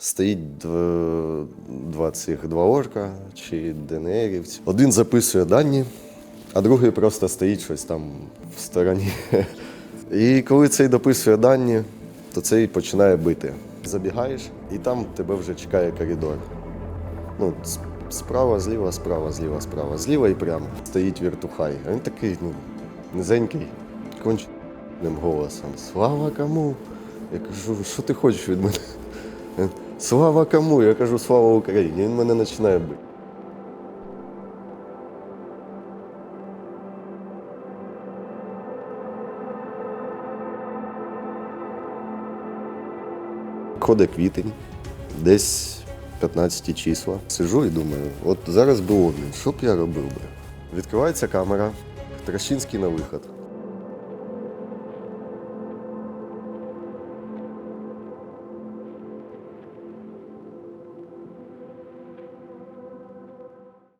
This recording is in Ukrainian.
Стоїть дв- два цих два орка чи ДНРівці. Один записує дані, а другий просто стоїть щось там в стороні. І коли цей дописує дані, то цей починає бити. Забігаєш, і там тебе вже чекає коридор. Ну, справа, зліва, справа, зліва, справа, зліва і прямо. Стоїть віртухай. А він такий, ну, низенький, конченим голосом. Слава кому? Я кажу, що ти хочеш від мене? Слава кому? Я кажу, слава Україні. Він мене починає бити. Ходить квітень, десь 15 числа. Сижу і думаю, от зараз би обмін, що б я робив би? Відкривається камера, Трощинський на виход.